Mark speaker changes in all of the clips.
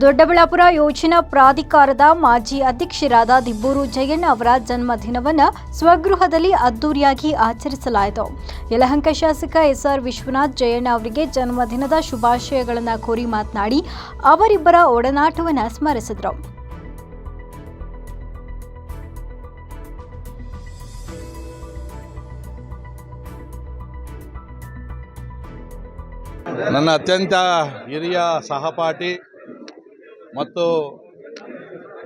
Speaker 1: ದೊಡ್ಡಬಳ್ಳಾಪುರ ಯೋಜನಾ ಪ್ರಾಧಿಕಾರದ ಮಾಜಿ ಅಧ್ಯಕ್ಷರಾದ ದಿಬ್ಬೂರು ಜಯಣ್ಣ ಅವರ ಜನ್ಮದಿನವನ್ನು ಸ್ವಗೃಹದಲ್ಲಿ ಅದ್ದೂರಿಯಾಗಿ ಆಚರಿಸಲಾಯಿತು. ಯಲಹಂಕ ಶಾಸಕ ಎಸ್ಆರ್ ವಿಶ್ವನಾಥ್ ಜಯಣ್ಣ ಅವರಿಗೆ ಜನ್ಮದಿನದ ಶುಭಾಶಯಗಳನ್ನು ಕೋರಿ ಮಾತನಾಡಿ ಅವರಿಬ್ಬರ ಒಡನಾಟವನ್ನು ಸ್ಮರಿಸಿದರು.
Speaker 2: ನನ್ನ ಅತ್ಯಂತ ಹಿರಿಯ ಸಹಪಾಠಿ ಮತ್ತು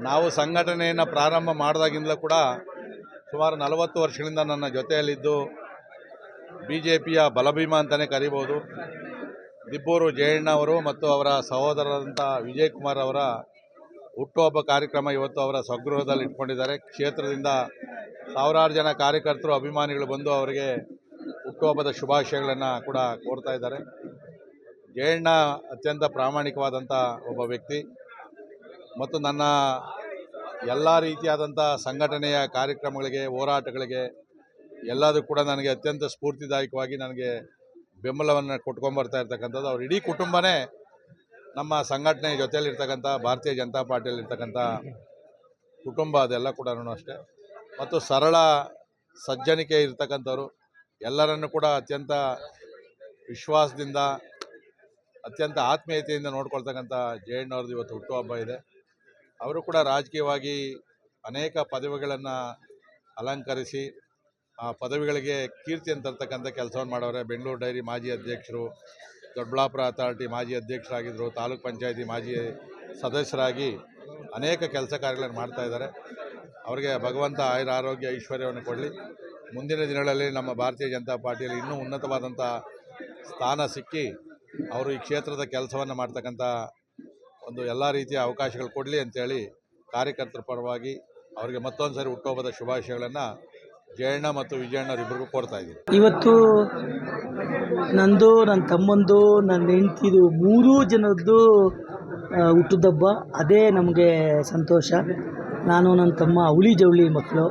Speaker 2: ನಾವು ಸಂಘಟನೆಯನ್ನು ಪ್ರಾರಂಭ ಮಾಡಿದಾಗಿಂದಲೂ ಕೂಡ ಸುಮಾರು ನಲವತ್ತು ವರ್ಷಗಳಿಂದ ನನ್ನ ಜೊತೆಯಲ್ಲಿದ್ದು ಬಿ ಜೆ ಪಿಯ ಬಲಭೀಮ ಅಂತಲೇ ಕರಿಬೋದು. ದಿಬ್ಬೂರು ಜಯಣ್ಣ ಅವರು ಮತ್ತು ಅವರ ಸಹೋದರರಂಥ ವಿಜಯ್ ಕುಮಾರ್ ಅವರ ಹುಟ್ಟುಹಬ್ಬ ಕಾರ್ಯಕ್ರಮ ಇವತ್ತು ಅವರ ಸ್ವಗೃಹದಲ್ಲಿ ಇಟ್ಕೊಂಡಿದ್ದಾರೆ. ಕ್ಷೇತ್ರದಿಂದ ಸಾವಿರಾರು ಜನ ಕಾರ್ಯಕರ್ತರು, ಅಭಿಮಾನಿಗಳು ಬಂದು ಅವರಿಗೆ ಹುಟ್ಟುಹಬ್ಬದ ಶುಭಾಶಯಗಳನ್ನು ಕೂಡ ಕೋರ್ತಾ ಇದ್ದಾರೆ. ಜಯಣ್ಣ ಅತ್ಯಂತ ಪ್ರಾಮಾಣಿಕವಾದಂಥ ಒಬ್ಬ ವ್ಯಕ್ತಿ. ಮತ್ತು ನನ್ನ ಎಲ್ಲ ರೀತಿಯಾದಂಥ ಸಂಘಟನೆಯ ಕಾರ್ಯಕ್ರಮಗಳಿಗೆ, ಹೋರಾಟಗಳಿಗೆ ಎಲ್ಲದೂ ಕೂಡ ನನಗೆ ಅತ್ಯಂತ ಸ್ಫೂರ್ತಿದಾಯಕವಾಗಿ ನನಗೆ ಬೆಂಬಲವನ್ನು ಕೊಟ್ಕೊಂಬರ್ತಾ ಇರ್ತಕ್ಕಂಥದ್ದು. ಅವ್ರ ಇಡೀ ಕುಟುಂಬನೇ ನಮ್ಮ ಸಂಘಟನೆ ಜೊತೆಯಲ್ಲಿರ್ತಕ್ಕಂಥ, ಭಾರತೀಯ ಜನತಾ ಪಾರ್ಟಿಯಲ್ಲಿರ್ತಕ್ಕಂಥ ಕುಟುಂಬ ಅದೆಲ್ಲ ಕೂಡ ಅಷ್ಟೇ. ಮತ್ತು ಸರಳ ಸಜ್ಜನಿಕೆ ಇರ್ತಕ್ಕಂಥವ್ರು, ಎಲ್ಲರನ್ನು ಕೂಡ ಅತ್ಯಂತ ವಿಶ್ವಾಸದಿಂದ, ಅತ್ಯಂತ ಆತ್ಮೀಯತೆಯಿಂದ ನೋಡ್ಕೊಳ್ತಕ್ಕಂಥ ಜಯಣ್ಣವ್ರದ್ದು ಇವತ್ತು ಹುಟ್ಟುಹಬ್ಬ ಇದೆ. ಅವರು ಕೂಡ ರಾಜಕೀಯವಾಗಿ ಅನೇಕ ಪದವಿಗಳನ್ನು ಅಲಂಕರಿಸಿ, ಆ ಪದವಿಗಳಿಗೆ ಕೀರ್ತಿಯನ್ನು ತರ್ತಕ್ಕಂಥ ಕೆಲಸವನ್ನು ಮಾಡವ್ರೆ ಬೆಂಗಳೂರು ಡೈರಿ ಮಾಜಿ ಅಧ್ಯಕ್ಷರು, ದೊಡ್ಡಬಳ್ಳಾಪುರ ಅಥಾರಿಟಿ ಮಾಜಿ ಅಧ್ಯಕ್ಷರಾಗಿದ್ದರು ತಾಲೂಕ್ ಪಂಚಾಯತಿ ಮಾಜಿ ಸದಸ್ಯರಾಗಿ ಅನೇಕ ಕೆಲಸ ಕಾರ್ಯಗಳನ್ನು ಮಾಡ್ತಾ ಇದ್ದಾರೆ. ಅವರಿಗೆ ಭಗವಂತ ಆಯುರ ಆರೋಗ್ಯ ಐಶ್ವರ್ಯವನ್ನು ಕೊಡಲಿ. ಮುಂದಿನ ದಿನಗಳಲ್ಲಿ ನಮ್ಮ ಭಾರತೀಯ ಜನತಾ ಪಾರ್ಟಿಯಲ್ಲಿ ಇನ್ನೂ ಉನ್ನತವಾದಂಥ ಸ್ಥಾನ ಸಿಕ್ಕಿ, ಅವರು ಈ ಕ್ಷೇತ್ರದ ಕೆಲಸವನ್ನು ಮಾಡ್ತಕ್ಕಂಥ ಒಂದು ಎಲ್ಲ ರೀತಿಯ ಅವಕಾಶಗಳು ಕೊಡಲಿ ಅಂತೇಳಿ ಕಾರ್ಯಕರ್ತರ ಪರವಾಗಿ ಅವರಿಗೆ ಮತ್ತೊಂದು ಸಾರಿ ಹುಟ್ಟುಹಬ್ಬದ ಶುಭಾಶಯಗಳನ್ನು ಜಯಣ್ಣ ಮತ್ತು ವಿಜಯಣ್ಣರಿಬ್ಬರಿಗೂ ಕೊಡ್ತಾ ಇದ್ದೀನಿ.
Speaker 3: ಇವತ್ತು ನಂದು ನನ್ನ ತಮ್ಮಂದು ನನ್ನ ಹೆಂಡತಿದು ಮೂರೂ ಜನದ್ದು ಹುಟ್ಟುದಬ್ಬ ಹುಟ್ಟಿದಬ್ಬ. ಅದೇ ನಮಗೆ ಸಂತೋಷ. ನಾನು ನನ್ನ ತಮ್ಮ ಅವಳಿ ಜವಳಿ ಮಕ್ಕಳು.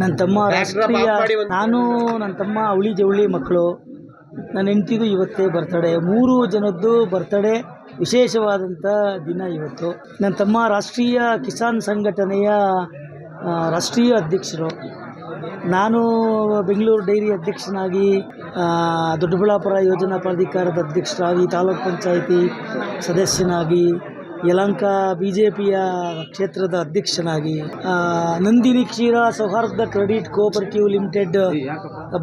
Speaker 3: ನನ್ನ ತಮ್ಮ ರಾಷ್ಟ್ರೀಯ ನಾನು ನನ್ನ ತಮ್ಮ ಅವಳಿ ಜವಳಿ ಮಕ್ಕಳು. ನನ್ನ ಹೆಂಡ್ತಿದು ಇವತ್ತೇ ಬರ್ತಡೇ ಮೂರು ಜನದ್ದು ಬರ್ತಡೇ ವಿಶೇಷವಾದಂಥ ದಿನ ಇವತ್ತು. ನನ್ನ ತಮ್ಮ ರಾಷ್ಟ್ರೀಯ ಕಿಸಾನ್ ಸಂಘಟನೆಯ ರಾಷ್ಟ್ರೀಯ ಅಧ್ಯಕ್ಷರು. ನಾನು ಬೆಂಗಳೂರು ಡೈರಿ ಅಧ್ಯಕ್ಷನಾಗಿ ದೊಡ್ಡಬಳ್ಳಾಪುರ ಯೋಜನಾ ಪ್ರಾಧಿಕಾರದ ಅಧ್ಯಕ್ಷರಾಗಿ, ತಾಲೂಕ್ ಪಂಚಾಯಿತಿ ಸದಸ್ಯನಾಗಿ, ಯಲಂಕ ಬಿ ಜೆ ಪಿಯ ಕ್ಷೇತ್ರದ ಅಧ್ಯಕ್ಷನಾಗಿ ನಂದಿನಿ ಕ್ಷೀರ ಸೌಹಾರ್ದ ಕ್ರೆಡಿಟ್ ಕೋಆಪರೇಟಿವ್ ಲಿಮಿಟೆಡ್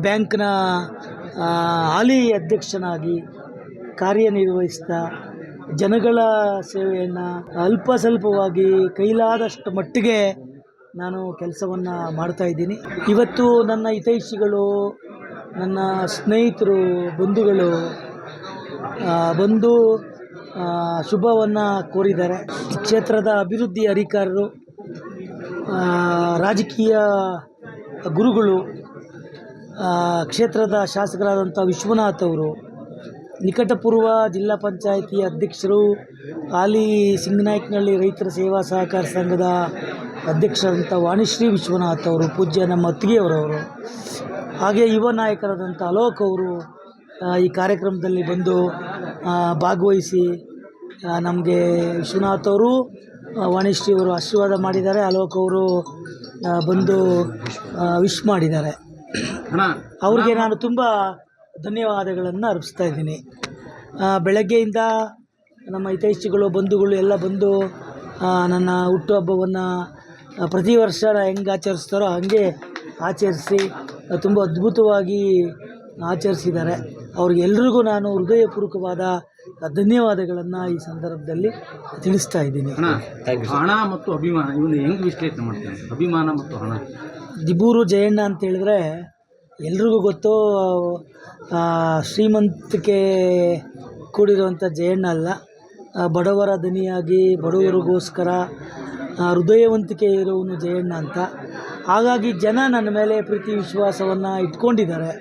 Speaker 3: ಬ್ಯಾಂಕ್ನ ಹಾಲಿ ಅಧ್ಯಕ್ಷನಾಗಿ ಕಾರ್ಯನಿರ್ವಹಿಸ್ತಾ ಜನಗಳ ಸೇವೆಯನ್ನು ಅಲ್ಪ ಸ್ವಲ್ಪವಾಗಿ ಕೈಲಾದಷ್ಟು ಮಟ್ಟಿಗೆ ನಾನು ಕೆಲಸವನ್ನು ಮಾಡ್ತಾ ಇದ್ದೀನಿ. ಇವತ್ತು ನನ್ನ ಹಿತೈಷಿಗಳು, ನನ್ನ ಸ್ನೇಹಿತರು, ಬಂಧುಗಳು ಬಂದು ಶುಭವನ್ನು ಕೋರಿದ್ದಾರೆ. ಕ್ಷೇತ್ರದ ಅಭಿವೃದ್ಧಿ ಅಧಿಕಾರರು ರಾಜಕೀಯ ಗುರುಗಳು ಕ್ಷೇತ್ರದ ಶಾಸಕರಾದಂಥ ವಿಶ್ವನಾಥ್ ಅವರು ನಿಕಟಪೂರ್ವ ಜಿಲ್ಲಾ ಪಂಚಾಯಿತಿ ಅಧ್ಯಕ್ಷರು ಹಾಲಿ ಸಿಂಗನಾಯ್ಕನಹಳ್ಳಿ ರೈತರ ಸೇವಾ ಸಹಕಾರ ಸಂಘದ ಅಧ್ಯಕ್ಷರಾದಂಥ ವಾಣಿಶ್ರೀ ವಿಶ್ವನಾಥ್ ಅವರು ಪೂಜ್ಯ ನಮ್ಮ ಅತ್ತಿಗೆಯವರವರು. ಹಾಗೆ ಯುವ ನಾಯಕರಾದಂಥ ಅಲೋಕ್ ಅವರು ಈ ಕಾರ್ಯಕ್ರಮದಲ್ಲಿ ಬಂದು ಭಾಗವಹಿಸಿ ನಮಗೆ ವಿಶ್ವನಾಥ್ ಅವರು ವಾಣಿಶ್ರೀ ಅವರು ಆಶೀರ್ವಾದ ಮಾಡಿದ್ದಾರೆ. ಅಲೋಕ್ ಅವರು ಬಂದು ವಿಶ್ ಮಾಡಿದ್ದಾರೆ. ಅವ್ರಿಗೆ ನಾನು ತುಂಬ ಧನ್ಯವಾದಗಳನ್ನು ಅರ್ಪಿಸ್ತಾ ಇದ್ದೀನಿ. ಬೆಳಗ್ಗೆಯಿಂದ ನಮ್ಮ ಹಿತೈಷಿಗಳು ಬಂಧುಗಳು ಎಲ್ಲ ಬಂದು ನನ್ನ ಹುಟ್ಟುಹಬ್ಬವನ್ನು ಪ್ರತಿ ವರ್ಷ ಹೆಂಗೆ ಆಚರಿಸ್ತಾರೋ ಹಾಗೆ ಆಚರಿಸಿ ತುಂಬ ಅದ್ಭುತವಾಗಿ ಆಚರಿಸಿದ್ದಾರೆ. ಅವ್ರಿಗೆಲ್ರಿಗೂ ನಾನು ಹೃದಯಪೂರ್ವಕವಾದ ಧನ್ಯವಾದಗಳನ್ನು ಈ ಸಂದರ್ಭದಲ್ಲಿ ತಿಳಿಸ್ತಾ ಇದ್ದೀನಿ.
Speaker 4: ಹಣ ಹಣ ಮತ್ತು ಅಭಿಮಾನ ಇವನ್ನ ಹೆಂಗೆ ವಿಶ್ಲೇಷಣೆ ಮಾಡ್ತಾರೆ? ಅಭಿಮಾನ ಮತ್ತು ಹಣ.
Speaker 3: ದಿಬೂರು ಜಯಣ್ಣ ಅಂತ ಹೇಳಿದ್ರೆ ಎಲ್ರಿಗೂ ಗೊತ್ತು ಶ್ರೀಮಂತಿಕೆ ಕೂಡಿರುವಂಥ ಜಯಣ್ಣ ಅಲ್ಲ. ಬಡವರ ದನಿಯಾಗಿ ಬಡವರಿಗೋಸ್ಕರ ಹೃದಯವಂತಿಕೆ ಇರೋನು ಜಯಣ್ಣ ಅಂತ. ಹಾಗಾಗಿ ಜನ ನನ್ನ ಮೇಲೆ ಪ್ರೀತಿ ವಿಶ್ವಾಸವನ್ನು ಇಟ್ಕೊಂಡಿದ್ದಾರೆ.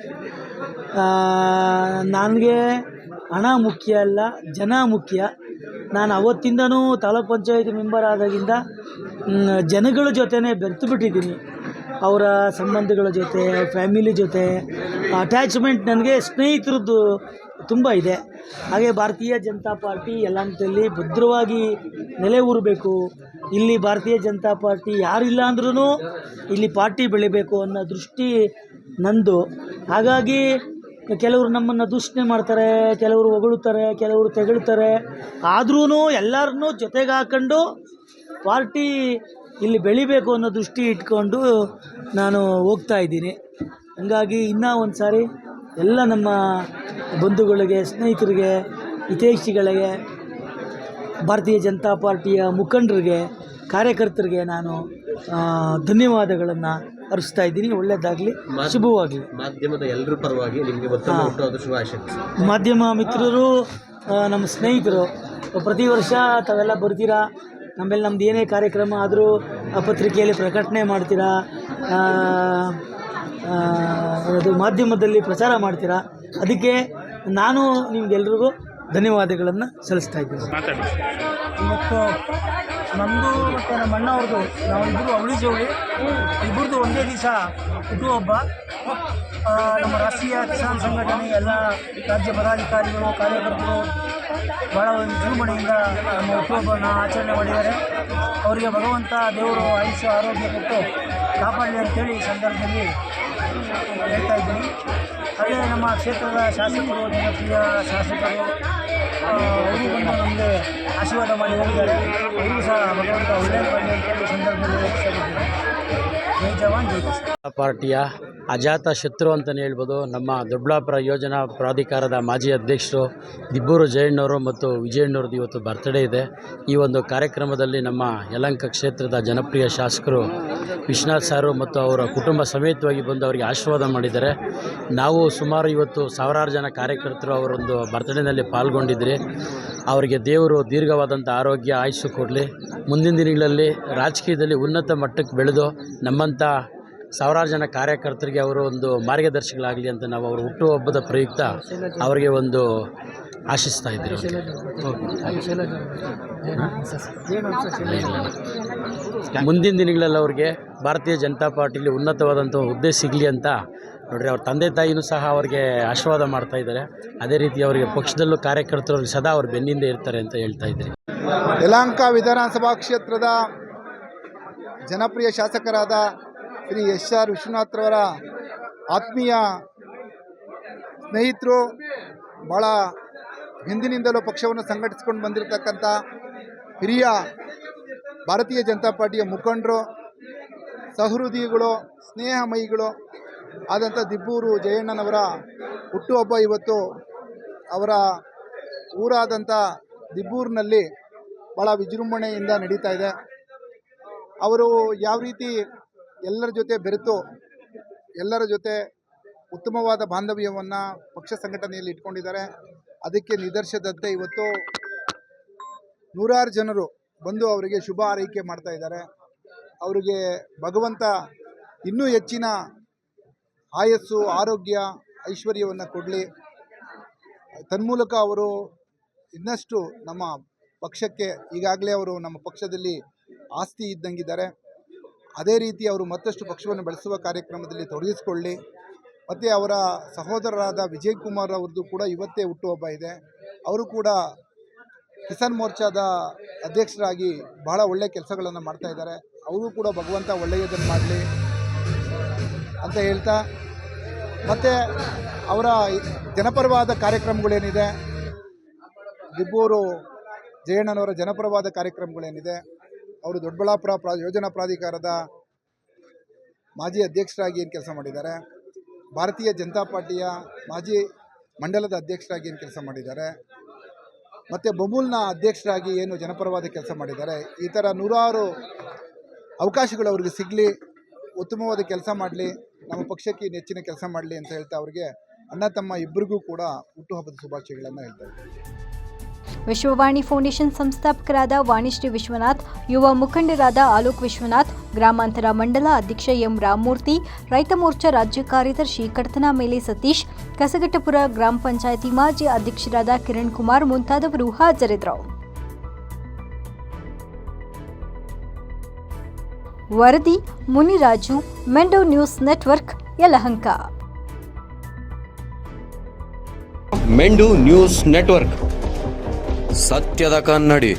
Speaker 3: ನನಗೆ ಹಣ ಮುಖ್ಯ ಅಲ್ಲ, ಜನ ಮುಖ್ಯ. ನಾನು ಅವತ್ತಿಂದನೂ ತಾಲೂಕ್ ಪಂಚಾಯತ್ ಮೆಂಬರ್ ಆದಾಗಿಂದ ಜನಗಳ ಜೊತೆನೇ ಬೆರೆತು ಬಿಟ್ಟಿದ್ದೀನಿ ಅವರ ಸಂಬಂಧಗಳ ಜೊತೆ ಫ್ಯಾಮಿಲಿ ಜೊತೆ ಅಟ್ಯಾಚ್ಮೆಂಟ್ ನನಗೆ ಸ್ನೇಹಿತರದ್ದು ತುಂಬ ಇದೆ. ಹಾಗೆ ಭಾರತೀಯ ಜನತಾ ಪಾರ್ಟಿ ಯಲಹಂಕದಲ್ಲಿ ಭದ್ರವಾಗಿ ನೆಲೆ ಊರಬೇಕು. ಇಲ್ಲಿ ಭಾರತೀಯ ಜನತಾ ಪಾರ್ಟಿ ಯಾರಿಲ್ಲ ಅಂದ್ರೂ ಇಲ್ಲಿ ಪಾರ್ಟಿ ಬೆಳಿಬೇಕು ಅನ್ನೋ ದೃಷ್ಟಿ ನಂದು. ಹಾಗಾಗಿ ಕೆಲವರು ನಮ್ಮನ್ನು ದೂಷಣೆ ಮಾಡ್ತಾರೆ, ಕೆಲವರು ಹೊಗಳುತ್ತಾರೆ, ಕೆಲವರು ತೆಗಳ್ತಾರೆ. ಆದ್ರೂ ಎಲ್ಲರನ್ನೂ ಜೊತೆಗೆ ಹಾಕೊಂಡು ಪಾರ್ಟಿ ಇಲ್ಲಿ ಬೆಳಿಬೇಕು ಅನ್ನೋ ದೃಷ್ಟಿ ಇಟ್ಕೊಂಡು ನಾನು ಹೋಗ್ತಾ ಇದ್ದೀನಿ. ಹಂಗಾಗಿ ಇನ್ನೂ ಒಂದು ಸಾರಿ ಎಲ್ಲ ನಮ್ಮ ಬಂಧುಗಳಿಗೆ ಸ್ನೇಹಿತರಿಗೆ ಹಿತೈಷಿಗಳಿಗೆ ಭಾರತೀಯ ಜನತಾ ಪಾರ್ಟಿಯ ಮುಖಂಡರಿಗೆ ಕಾರ್ಯಕರ್ತರಿಗೆ ನಾನು ಧನ್ಯವಾದಗಳನ್ನು ಅರ್ಸ್ತಾ ಇದ್ದೀನಿ. ಒಳ್ಳೆಯದಾಗಲಿ ಶುಭವಾಗಲಿ.
Speaker 5: ಮಾಧ್ಯಮದ ಎಲ್ಲರ ಪರವಾಗಿ ನಿಮಗೆ
Speaker 3: ಮಾಧ್ಯಮ ಮಿತ್ರರು ನಮ್ಮ ಸ್ನೇಹಿತರು ಪ್ರತಿ ವರ್ಷ ತಾವೆಲ್ಲ ಬರ್ತೀರಾ? ಆಮೇಲೆ ನಮ್ದು ಏನೇ ಕಾರ್ಯಕ್ರಮ ಆದರೂ ಪತ್ರಿಕೆಯಲ್ಲಿ ಪ್ರಕಟಣೆ ಮಾಡ್ತೀರಾ ಅದು ಮಾಧ್ಯಮದಲ್ಲಿ ಪ್ರಚಾರ ಮಾಡ್ತೀರಾ, ಅದಕ್ಕೆ ನಾನು ನಿಮ್ಗೆಲ್ರಿಗೂ ಧನ್ಯವಾದಗಳನ್ನು ಸಲ್ಲಿಸ್ತಾ ಇದ್ದೀನಿ. ಮತ್ತು ನಮ್ಮದು ಮತ್ತು ನಮ್ಮ ಅಣ್ಣವ್ರದ್ದು ನಾವು ಇಬ್ಬರು ಅವಳಿ ಜೋಳಿ ಇಬ್ಬರದ್ದು ಒಂದೇ ದಿವಸ ಹುಟ್ಟುಹಬ್ಬ ನಮ್ಮ ರಾಷ್ಟ್ರೀಯ ಕಿಸಾನ್ ಸಂಘಟನೆ, ಎಲ್ಲ ರಾಜ್ಯ ಪದಾಧಿಕಾರಿಗಳು, ಕಾರ್ಯಕರ್ತರು ಭಾಳ ಒಂದು ವಿಜೃಂಭಣೆಯಿಂದ ನಮ್ಮ ಹುಟ್ಟುಹಬ್ಬವನ್ನು ಆಚರಣೆ ಮಾಡಿದ್ದಾರೆ. ಅವರಿಗೆ ಭಗವಂತ ದೇವರು ಆಯುಷ್ಯ, ಆರೋಗ್ಯ ಕೊಟ್ಟು ಕಾಪಾಡಲಿ ಅಂತೇಳಿ ಈ ಸಂದರ್ಭದಲ್ಲಿ ಹೇಳ್ತಾ ಇದ್ದೀನಿ. ಹಾಗೆ ನಮ್ಮ ಕ್ಷೇತ್ರದ ಶಾಸಕರು, ಜನಪ್ರಿಯ ಶಾಸಕರು ಅವರು ಬಂದು ಆಶೀರ್ವಾದ ಮಾಡಿ ಹೋಗಿದ್ದಾರೆ ಅವರು ಸಹ ಭಗವಂತ ಒಳ್ಳೆಯ ಮಾಡಲಿ ಅಂತೇಳಿ ಸಂದರ್ಭದಲ್ಲಿ ಜೈ ಜವಾನ್, ಜೈ
Speaker 6: ಪಾರ್ಟಿಯ ಅಜಾತ ಶತ್ರು ಅಂತಲೇ ಹೇಳ್ಬೋದು. ನಮ್ಮ ದೊಡ್ಡಬಳ್ಳಾಪುರ ಯೋಜನಾ ಪ್ರಾಧಿಕಾರದ ಮಾಜಿ ಅಧ್ಯಕ್ಷರು ದಿಬ್ಬೂರು ಜಯಣ್ಣವರು ಮತ್ತು ವಿಜಯಣ್ಣವ್ರದ್ದು ಇವತ್ತು ಬರ್ತ್ಡೇ ಇದೆ. ಈ ಒಂದು ಕಾರ್ಯಕ್ರಮದಲ್ಲಿ ನಮ್ಮ ಯಲಂಕ ಕ್ಷೇತ್ರದ ಜನಪ್ರಿಯ ಶಾಸಕರು ವಿಶ್ವನಾಥ್ ಸಾರು ಮತ್ತು ಅವರ ಕುಟುಂಬ ಸಮೇತವಾಗಿ ಬಂದು ಅವರಿಗೆ ಆಶೀರ್ವಾದ ಮಾಡಿದ್ದಾರೆ. ನಾವು ಸುಮಾರು ಇವತ್ತು ಸಾವಿರಾರು ಜನ ಕಾರ್ಯಕರ್ತರು ಅವರೊಂದು ಬರ್ತ್ಡೇನಲ್ಲಿ ಪಾಲ್ಗೊಂಡಿದ್ರಿ. ಅವರಿಗೆ ದೇವರು ದೀರ್ಘವಾದಂಥ ಆರೋಗ್ಯ ಆಯುಷ್ಯ ಕೊಡಲಿ. ಮುಂದಿನ ದಿನಗಳಲ್ಲಿ ರಾಜಕೀಯದಲ್ಲಿ ಉನ್ನತ ಮಟ್ಟಕ್ಕೆ ಬೆಳೆದು ನಮ್ಮಂಥ ಸಾವಿರಾರು ಜನ ಕಾರ್ಯಕರ್ತರಿಗೆ ಅವರು ಒಂದು ಮಾರ್ಗದರ್ಶಿಗಳಾಗಲಿ ಅಂತ ನಾವು ಅವರ ಹುಟ್ಟುಹಬ್ಬದ ಪ್ರಯುಕ್ತ ಅವರಿಗೆ ಒಂದು ಆಶಿಸ್ತಾ ಇದ್ದೀವಿ. ಮುಂದಿನ ದಿನಗಳಲ್ಲಿ ಅವ್ರಿಗೆ ಭಾರತೀಯ ಜನತಾ ಪಾರ್ಟಿಲಿ ಉನ್ನತವಾದಂಥ ಹುದ್ದೆ ಸಿಗಲಿ ಅಂತ ನೋಡ್ರಿ, ಅವ್ರ ತಂದೆ ತಾಯಿನೂ ಸಹ ಅವ್ರಿಗೆ ಆಶೀರ್ವಾದ ಮಾಡ್ತಾ ಇದ್ದಾರೆ. ಅದೇ ರೀತಿ ಅವರಿಗೆ ಪಕ್ಷದಲ್ಲೂ ಕಾರ್ಯಕರ್ತರು ಸದಾ ಅವ್ರ ಬೆನ್ನಿಂದ ಇರ್ತಾರೆ ಅಂತ ಹೇಳ್ತಾ ಇದ್ದೀರಿ.
Speaker 7: ಯಲಹಂಕ ವಿಧಾನಸಭಾ ಕ್ಷೇತ್ರದ ಜನಪ್ರಿಯ ಶಾಸಕರಾದ ಶ್ರೀ ಎಸ್ ಆರ್ ವಿಶ್ವನಾಥ್ರವರ ಆತ್ಮೀಯ ಸ್ನೇಹಿತರು ಭಾಳ ಹಿಂದಿನಿಂದಲೂ ಪಕ್ಷವನ್ನು ಸಂಘಟಿಸ್ಕೊಂಡು ಬಂದಿರತಕ್ಕಂಥ ಹಿರಿಯ ಭಾರತೀಯ ಜನತಾ ಪಾರ್ಟಿಯ ಮುಖಂಡರು, ಸಹೃದಯಿಗಳು, ಸ್ನೇಹಮಯಿಗಳು ಆದಂಥ ದಿಬ್ಬೂರು ಜಯಣ್ಣನವರ ಹುಟ್ಟುಹಬ್ಬ ಇವತ್ತು ಅವರ ಊರಾದಂಥ ದಿಬ್ಬೂರಿನಲ್ಲಿ ಭಾಳ ವಿಜೃಂಭಣೆಯಿಂದ ನಡೀತಾ ಇದೆ. ಅವರು ಯಾವ ರೀತಿ ಎಲ್ಲರ ಜೊತೆ ಬೆರೆತು, ಎಲ್ಲರ ಜೊತೆ ಉತ್ತಮವಾದ ಬಾಂಧವ್ಯವನ್ನು ಪಕ್ಷ ಸಂಘಟನೆಯಲ್ಲಿ ಇಟ್ಕೊಂಡಿದ್ದಾರೆ. ಅದಕ್ಕೆ ನಿದರ್ಶದಂತೆ ಇವತ್ತು ನೂರಾರು ಜನರು ಬಂದು ಅವರಿಗೆ ಶುಭ ಆರೈಕೆ ಮಾಡ್ತಾ ಇದ್ದಾರೆ. ಅವರಿಗೆ ಭಗವಂತ ಇನ್ನೂ ಹೆಚ್ಚಿನ ಆಯಸ್ಸು, ಆರೋಗ್ಯ, ಐಶ್ವರ್ಯವನ್ನು ಕೊಡಲಿ. ತನ್ಮೂಲಕ ಅವರು ಇನ್ನಷ್ಟು ನಮ್ಮ ಪಕ್ಷಕ್ಕೆ ಈಗಾಗಲೇ ಅವರು ನಮ್ಮ ಪಕ್ಷದಲ್ಲಿ ಆಸ್ತಿ ಇದ್ದಂಗಿದ್ದಾರೆ. ಅದೇ ರೀತಿ ಅವರು ಮತ್ತಷ್ಟು ಪಕ್ಷವನ್ನು ಬೆಳೆಸುವ ಕಾರ್ಯಕ್ರಮದಲ್ಲಿ ತೊಡಗಿಸಿಕೊಳ್ಳಿ. ಮತ್ತು ಅವರ ಸಹೋದರರಾದ ವಿಜಯ್ ಕುಮಾರ್ ಅವ್ರದ್ದು ಕೂಡ ಇವತ್ತೇ ಹುಟ್ಟುಹಬ್ಬ ಇದೆ. ಅವರು ಕೂಡ ಕಿಸಾನ್ ಮೋರ್ಚಾದ ಅಧ್ಯಕ್ಷರಾಗಿ ಬಹಳ ಒಳ್ಳೆಯ ಕೆಲಸಗಳನ್ನು ಮಾಡ್ತಾ ಇದ್ದಾರೆ. ಅವರು ಕೂಡ ಭಗವಂತ ಒಳ್ಳೆಯದನ್ನು ಮಾಡಲಿ ಅಂತ ಹೇಳ್ತಾ, ಮತ್ತು ಅವರ ಜನಪರವಾದ ಕಾರ್ಯಕ್ರಮಗಳೇನಿದೆ ದಿಬ್ಬೂರು ಜಯಣ್ಣನವರ ಜನಪರವಾದ ಕಾರ್ಯಕ್ರಮಗಳೇನಿದೆ ಅವರು ದೊಡ್ಡಬಳ್ಳಾಪುರ ಪ್ರಾ, ಯೋಜನಾ ಪ್ರಾಧಿಕಾರದ ಮಾಜಿ ಅಧ್ಯಕ್ಷರಾಗಿ ಏನು ಕೆಲಸ ಮಾಡಿದ್ದಾರೆ. ಭಾರತೀಯ ಜನತಾ ಪಾರ್ಟಿಯ ಮಾಜಿ ಮಂಡಲದ ಅಧ್ಯಕ್ಷರಾಗಿ ಏನು ಕೆಲಸ ಮಾಡಿದ್ದಾರೆ. ಮತ್ತು ಬಮೂಲ್ನ ಅಧ್ಯಕ್ಷರಾಗಿ ಏನು ಜನಪರವಾದ ಕೆಲಸ ಮಾಡಿದ್ದಾರೆ. ಈ ಥರ ನೂರಾರು ಅವಕಾಶಗಳು ಅವ್ರಿಗೆ ಸಿಗಲಿ, ಉತ್ತಮವಾದ ಕೆಲಸ ಮಾಡಲಿ, ನಮ್ಮ ಪಕ್ಷಕ್ಕೆ ನೆಚ್ಚಿನ ಕೆಲಸ ಮಾಡಲಿ ಅಂತ ಹೇಳ್ತಾ ಅವ್ರಿಗೆ ಅಣ್ಣ ತಮ್ಮ ಇಬ್ಬರಿಗೂ ಕೂಡ ಹುಟ್ಟುಹಬ್ಬದ ಶುಭಾಶಯಗಳನ್ನು ಹೇಳ್ತಾ ಇದ್ದಾರೆ.
Speaker 1: ವಿಶ್ವವಾಣಿ ಫೌಂಡೇಶನ್ ಸಂಸ್ಥಾಪಕರಾದ ವಾಣಿಶ್ರೀ ವಿಶ್ವನಾಥ್, ಯುವ ಮುಖಂಡರಾದ ಆಲೋಕ್ ವಿಶ್ವನಾಥ್, ಗ್ರಾಮಾಂತರ ಮಂಡಲ ಅಧ್ಯಕ್ಷ ಎಂ ರಾಮಮೂರ್ತಿ, ರೈತ ಮೋರ್ಚಾ ರಾಜ್ಯ ಕಾರ್ಯದರ್ಶಿ ಕಡತನ ಮೇಲೆ ಸತೀಶ್, ಕಸಗಟ್ಟಪುರ ಗ್ರಾಮ ಪಂಚಾಯಿತಿ ಮಾಜಿ ಅಧ್ಯಕ್ಷರಾದ ಕಿರಣ್ ಕುಮಾರ್ ಮುಂತಾದವರು ಹಾಜರಿದ್ದರು. ವರದಿ, Muniraju, Mendo news network, Yelahanka.
Speaker 8: Mendu news network. ಸತ್ಯದ ಕನ್ನಡಿ.